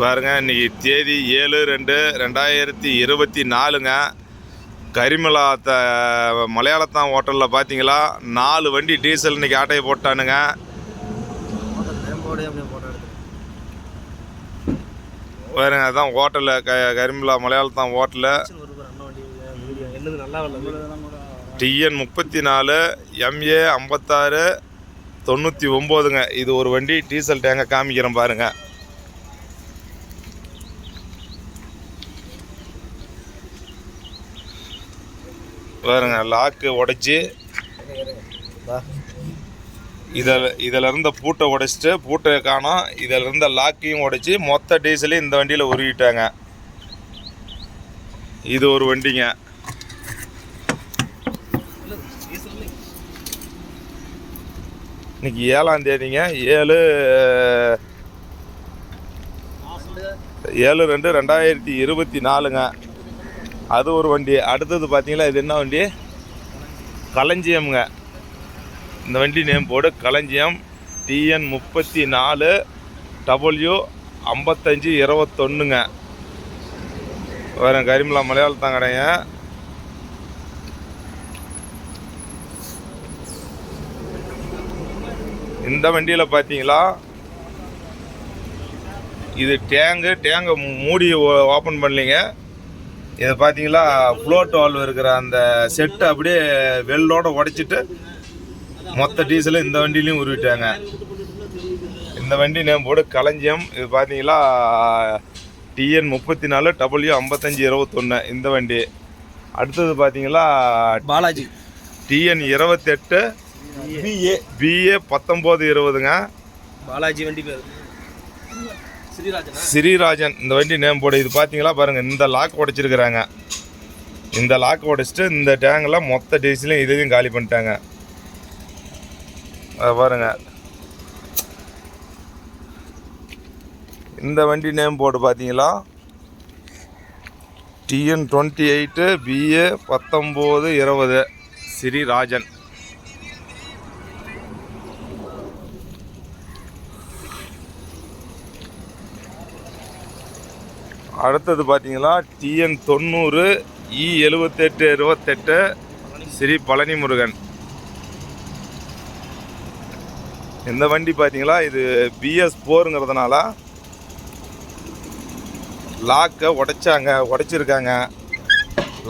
பாருங்க இன்னைக்கு தேதி ஏழு ரெண்டு ரெண்டாயிரத்தி இருபத்தி நாலுங்க. கரிமலா த மலையாளத்தான் ஹோட்டலில் பார்த்தீங்களா நாலு வண்டி டீசல் இன்றைக்கி ஆட்டையை போட்டானுங்க. வேறுங்க அதுதான் பாருங்க அதான் ஹோட்டலில் க கரிமலா மலையாளத்தான் ஹோட்டலில். டிஎன் முப்பத்தி நாலு எம்ஏ ஐம்பத்தாறு தொண்ணூற்றி ஒம்போதுங்க. இது ஒரு வண்டி டீசல் டேங்கை காமிக்கிறேன் பாருங்கள் பாருங்க லாக்கு உடைச்சி இதில் இதில் இருந்த பூட்டை உடைச்சிட்டு பூட்டை காணோம். இதில் இருந்த லாக்கையும் உடைச்சி மொத்த டீசலையும் இந்த வண்டியில் உருவிட்டாங்க. இது ஒரு வண்டிங்க. இன்னைக்கு ஏழாம் தேதிங்க. ஏழு ஏழு ரெண்டு ரெண்டாயிரத்தி இருபத்தி நாலுங்க. அது ஒரு வண்டி. அடுத்தது பார்த்தீங்கன்னா இது என்ன வண்டி? களஞ்சியம்ங்க. இந்த வண்டி நேம் போர்டு களஞ்சியம் டிஎன் முப்பத்தி நாலு டபுள்யூ ஐம்பத்தஞ்சு இருபத்தொன்னுங்க. வேறு கரிமலா மலையாளத்தான் கடைங்க இந்த வண்டியில் பார்த்தீங்களா இது டேங்கு. டேங்கை மூடி ஓப்பன் பண்ணலிங்க. இதை பார்த்தீங்களா ஃப்ளோட் வால்வ் இருக்கிற அந்த செட்டு அப்படியே வெள்ளோட உடைச்சிட்டு மொத்த டீசலும் இந்த வண்டிலையும் உருவிட்டாங்க. இந்த வண்டி நேம் போடு களஞ்சியம். இது பார்த்தீங்களா டிஎன் முப்பத்தி நாலு டபுள்யூ ஐம்பத்தஞ்சு இருபத்தொன்று இந்த வண்டி. அடுத்தது பார்த்தீங்களா பாலாஜி. டிஎன் இருபத்தெட்டு பிஏ பிஏ பத்தொம்போது இருபதுங்க. பாலாஜி வண்டி பேர். ஸ்ரீராஜன் இந்த வண்டி நேம் போர்டு இது பார்த்தீங்களா பாருங்கள் இந்த லாக் உடைச்சிருக்கிறாங்க. இந்த லாக் உடைச்சிட்டு இந்த டேங்கில் மொத்த டீசலையும் இதையும் காலி பண்ணிட்டாங்க. அதை பாருங்க. இந்த வண்டி நேம் போர்டு பார்த்தீங்களா டிஎன் டுவெண்ட்டி எயிட்டு பிஏ பத்தொம்போது இருபது ஸ்ரீராஜன் அடுத்தது பார்த்தீங்கன்னா டிஎன் தொண்ணூறு இ எழுபத்தெட்டு இருபத்தெட்டு ஸ்ரீ பழனி முருகன் இந்த வண்டி பார்த்தீங்களா இது பிஎஸ் போருங்கிறதுனால லாக்கை உடைச்சாங்க உடைச்சிருக்காங்க.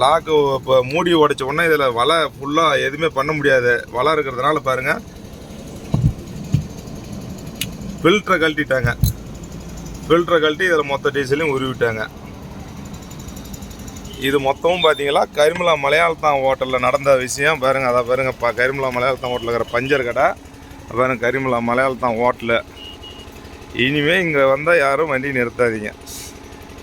லாக்கு இப்போ மூடி உடைச்ச உடனே இதில் வலை ஃபுல்லாக எதுவுமே பண்ண முடியாது. வலை இருக்கிறதுனால பாருங்கள் ஃபில்டரை கழட்டிட்டாங்க. ஃபில்டரை கழட்டி இதில் மொத்த டீசலையும் உருவிட்டாங்க. இது மொத்தமும் பார்த்தீங்களா கரிமலா மலையாளத்தான் ஹோட்டலில் நடந்த விஷயம். பாருங்கள் அதை பாருங்கள் இப்போ கரிமலா மலையாளத்தான் ஹோட்டலில் இருக்கிற பஞ்சர் கடை. பாருங்கள் கரிமலா மலையாளத்தான் ஹோட்டலு. இனிமேல் இங்கே வந்தால் யாரும் வண்டி நிறுத்தாதீங்க.